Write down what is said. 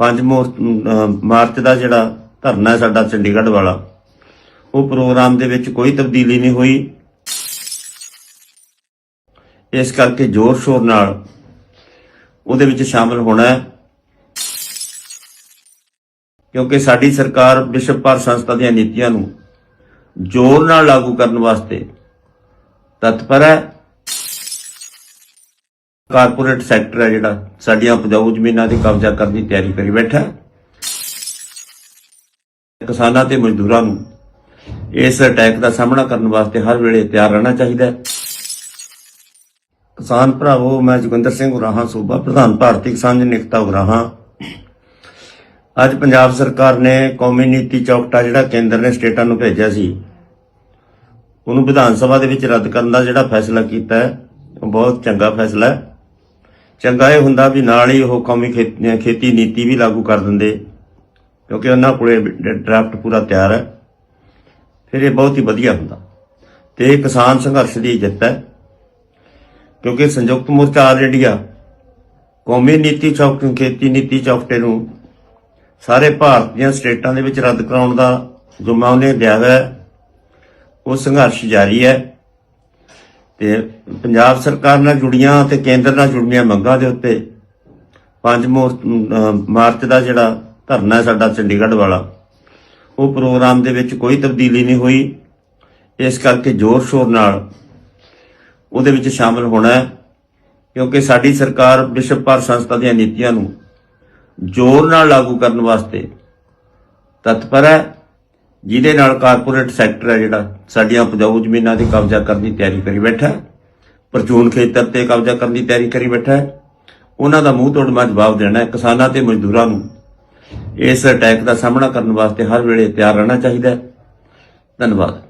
5 March ਦਾ ਜਿਹੜਾ ਧਰਨਾ ਸਾਡਾ ਚੰਡੀਗੜ੍ਹ ਵਾਲਾ, ਉਹ ਪ੍ਰੋਗਰਾਮ ਦੇ ਵਿੱਚ ਕੋਈ ਤਬਦੀਲੀ ਨਹੀਂ ਹੋਈ। ਇਸ ਕਰਕੇ ਜ਼ੋਰ ਸ਼ੋਰ ਨਾਲ ਉਹਦੇ ਵਿੱਚ ਸ਼ਾਮਲ ਹੋਣਾ ਹੈ। ਕਿਉਂਕਿ ਸਾਡੀ ਸਰਕਾਰ ਵਿਸ਼ਵ ਭਰ ਸੰਸਥਾ ਦੀਆਂ ਨੀਤੀਆਂ ਨੂੰ ਜ਼ੋਰ ਨਾਲ ਲਾਗੂ ਕਰਨ ਵਾਸਤੇ ਤਤਪਰ ਹੈ। ਕਾਰਪੋਰੇਟ ਸੈਕਟਰ ਹੈ ਜਿਹੜਾ, ਸਾਡੀਆਂ ਉਪਜਾਊ ਜ਼ਮੀਨਾਂ ਤੇ ਕਬਜ਼ਾ ਕਰਨ ਦੀ ਤਿਆਰੀ ਕਰੀ ਬੈਠਾ ਕਿਸਾਨਾਂ ਤੇ ਮਜ਼ਦੂਰਾਂ ਨੂੰ ਇਸ ਅਟੈਕ ਦਾ ਸਾਹਮਣਾ ਕਰਨ ਵਾਸਤੇ ਹਰ ਵੇਲੇ ਤਿਆਰ ਰਹਿਣਾ ਚਾਹੀਦਾ ਹੈ। ਕਿਸਾਨ ਭਰਾਵੋ, ਮੈਂ ਜੋਗਿੰਦਰ ਸਿੰਘ ਉਰਾਹਾਂ ਸੂਬਾ ਪ੍ਰਧਾਨ ਭਾਰਤੀ ਕਿਸਾਨ ਜਨਿਕਤਾ ਉਰਾਹਾਂ। ਅੱਜ ਪੰਜਾਬ ਸਰਕਾਰ ਨੇ ਕੌਮੀ ਨੀਤੀ ਚੌਕਟਾ ਜਿਹੜਾ ਕੇਂਦਰ ਨੇ ਸਟੇਟਾਂ ਨੂੰ ਭੇਜਿਆ ਸੀ, ਉਹਨੂੰ ਵਿਧਾਨ ਸਭਾ ਦੇ ਵਿੱਚ ਰੱਦ ਕਰਨ ਦਾ ਜਿਹੜਾ ਫੈਸਲਾ ਕੀਤਾ ਹੈ, ਉਹ ਬਹੁਤ ਚੰਗਾ ਫੈਸਲਾ ਹੈ। ਚੰਗਾ ਇਹ ਹੁੰਦਾ ਵੀ ਨਾਲ ਹੀ ਉਹ ਕੌਮੀ ਖੇਤੀ ਖੇਤੀ ਨੀਤੀ ਵੀ ਲਾਗੂ ਕਰ ਦਿੰਦੇ, ਕਿਉਂਕਿ ਉਹਨਾਂ ਕੋਲੇ ਡਰਾਫਟ ਪੂਰਾ ਤਿਆਰ ਹੈ। ਫਿਰ ਇਹ ਬਹੁਤ ਹੀ ਵਧੀਆ ਹੁੰਦਾ। ਤੇ ਇਹ ਕਿਸਾਨ ਸੰਘਰਸ਼ ਦੀ ਜਿੱਤ ਹੈ, ਕਿਉਂਕਿ ਸੰਯੁਕਤ ਮੋਰਚਾ ਆਲ ਇੰਡੀਆ ਕੌਮੀ ਨੀਤੀ ਚੌਕ, ਖੇਤੀ ਨੀਤੀ ਚੌਕਟੇ ਨੂੰ ਸਾਰੇ ਭਾਰਤ ਦੀਆਂ ਸਟੇਟਾਂ ਦੇ ਵਿੱਚ ਰੱਦ ਕਰਾਉਣ ਦਾ ਜੁਮਾ ਉਹਨੇ ਲਿਆ ਹੋਇਆ ਉਹ ਸੰਘਰਸ਼ ਜਾਰੀ ਹੈ। ਤੇ ਪੰਜਾਬ ਸਰਕਾਰ ਨਾਲ ਜੁੜੀਆਂ ਤੇ ਕੇਂਦਰ ਨਾਲ ਜੁੜੀਆਂ ਮੰਗਾਂ ਦੇ ਉੱਤੇ 5 ਮਾਰਚ ਦਾ ਜਿਹੜਾ ਧਰਨਾ ਹੈ ਸਾਡਾ ਚੰਡੀਗੜ੍ਹ ਵਾਲਾ, ਉਹ ਪ੍ਰੋਗਰਾਮ ਦੇ ਵਿੱਚ ਕੋਈ ਤਬਦੀਲੀ ਨਹੀਂ ਹੋਈ। ਇਸ ਕਰਕੇ ਜ਼ੋਰ ਸ਼ੋਰ ਨਾਲ ਉਹਦੇ ਵਿੱਚ ਸ਼ਾਮਲ ਹੋਣਾ ਹੈ, ਕਿਉਂਕਿ ਸਾਡੀ ਸਰਕਾਰ ਵਿਸ਼ਵ ਭਰ ਸੰਸਥਾ ਦੀਆਂ ਨੀਤੀਆਂ ਨੂੰ ਜ਼ੋਰ ਨਾਲ ਲਾਗੂ ਕਰਨ ਵਾਸਤੇ ਤਤਪਰ ਹੈ। ਜਿਹਦੇ ਨਾਲ ਕਾਰਪੋਰੇਟ ਸੈਕਟਰ ਹੈ ਜਿਹੜਾ, ਸਾਡੀਆਂ ਉਪਜਾਊ ਜ਼ਮੀਨਾਂ ਤੇ ਕਬਜ਼ਾ ਕਰਨ ਦੀ ਤਿਆਰੀ ਕਰੀ ਬੈਠਾ ਪਰਚੂਨ ਖੇਤਰ ਤੇ ਕਬਜ਼ਾ ਕਰਨ ਦੀ ਤਿਆਰੀ ਕਰੀ ਬੈਠਾ ਹੈ। ਉਹਨਾਂ ਦਾ ਮੂੰਹ ਤੋੜ ਮੈਂ ਜਵਾਬ ਦੇਣਾ ਹੈ, ਕਿਸਾਨਾਂ ਤੇ ਮਜ਼ਦੂਰਾਂ ਨੂੰ। ਇਸ ਅਟੈਕ ਦਾ ਸਾਹਮਣਾ ਕਰਨ ਵਾਸਤੇ ਹਰ ਵੇਲੇ ਤਿਆਰ ਰਹਿਣਾ ਚਾਹੀਦਾ ਹੈ। ਧੰਨਵਾਦ।